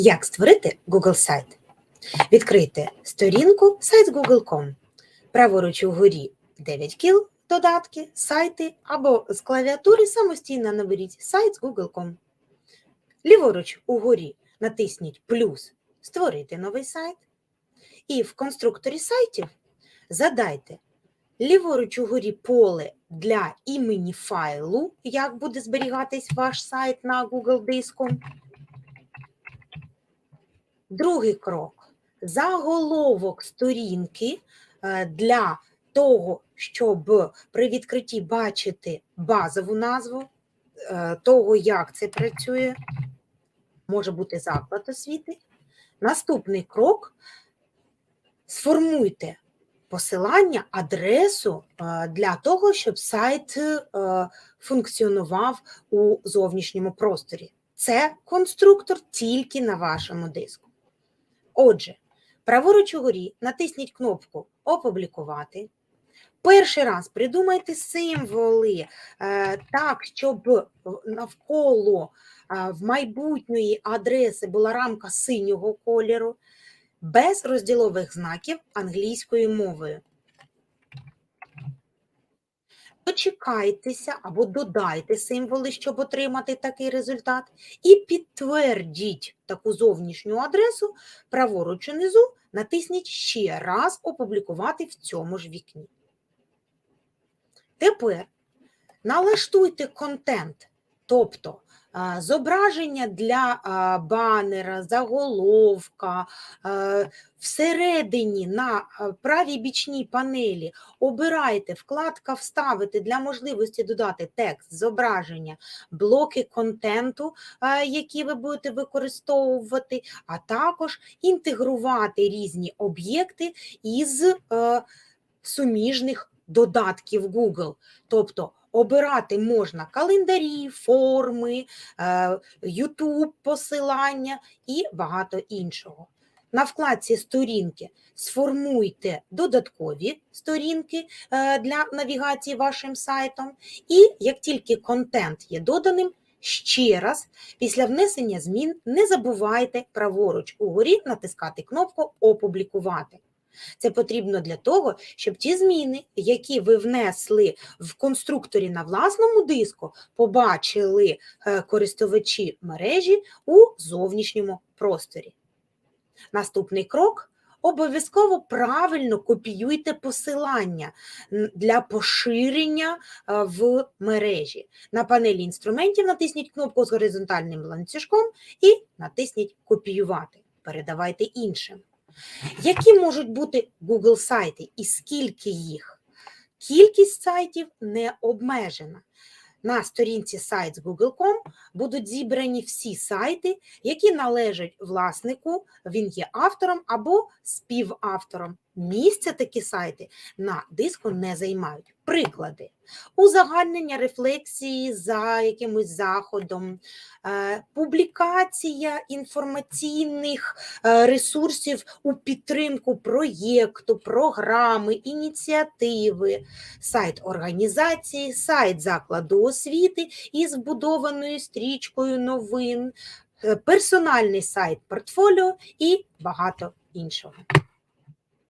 Як створити Google сайт? Відкрийте сторінку сайт Google.com. Праворуч угорі 9 кіл, додатки, сайти або з клавіатури самостійно наберіть сайт з Google.com. Ліворуч угорі натисніть плюс Створити новий сайт. І в конструкторі сайтів задайте ліворуч угорі поле для імені файлу, як буде зберігатись ваш сайт на Google диску. Другий крок заголовок сторінки е, для того, щоб при відкритті бачити базову назву е, того, як це працює, може бути заклад освіти. Наступний крок сформуйте посилання, адресу е, для того, щоб сайт функціонував у зовнішньому просторі. Це конструктор тільки на вашому диску. Отже, праворуч угорі натисніть кнопку Опублікувати. Перший раз придумайте символи е, так, щоб навколо е, в майбутньої адреси була рамка синього кольору, без розділових знаків англійською мовою. Дочекайтеся або додайте символи, щоб отримати такий результат, і підтвердіть таку зовнішню адресу праворуч унизу, натисніть ще раз опублікувати в цьому ж вікні. Тепер налаштуйте контент, тобто зображення для банера, заголовка, всередині на правій бічній панелі обирайте вкладка Вставити для можливості додати текст, зображення, блоки контенту, які ви будете використовувати, а також інтегрувати різні об'єкти із е, суміжних додатків Google. Тобто обирати можна календарі, форми, е, YouTube посилання і багато іншого. На вкладці сторінки сформуйте додаткові сторінки е, для навігації вашим сайтом, і як тільки контент є доданим, ще раз після внесення змін не забувайте праворуч угорі натискати кнопку Опублікувати. Це потрібно для того, щоб ті зміни, які ви внесли в конструкторі на власному диску, побачили е, користувачі мережі у зовнішньому просторі. Наступний крок. Обов'язково правильно копіюйте посилання для поширення е, в мережі. На панелі інструментів натисніть кнопку з горизонтальним ланцюжком і натисніть Копіювати. Передавайте іншим. Які можуть бути Google сайти і скільки їх? Кількість сайтів не обмежена. На сторінці сайт Google.com будуть зібрані всі сайти, які належать власнику, він є автором або співавтором. Місця такі сайти на диску не займають. Приклади: узагальнення рефлексії за якимось заходом, е, публікація інформаційних е, ресурсів у підтримку проєкту, програми, ініціативи, сайт організації, сайт закладу освіти із вбудованою стрічкою новин, е, персональний сайт портфоліо і багато іншого.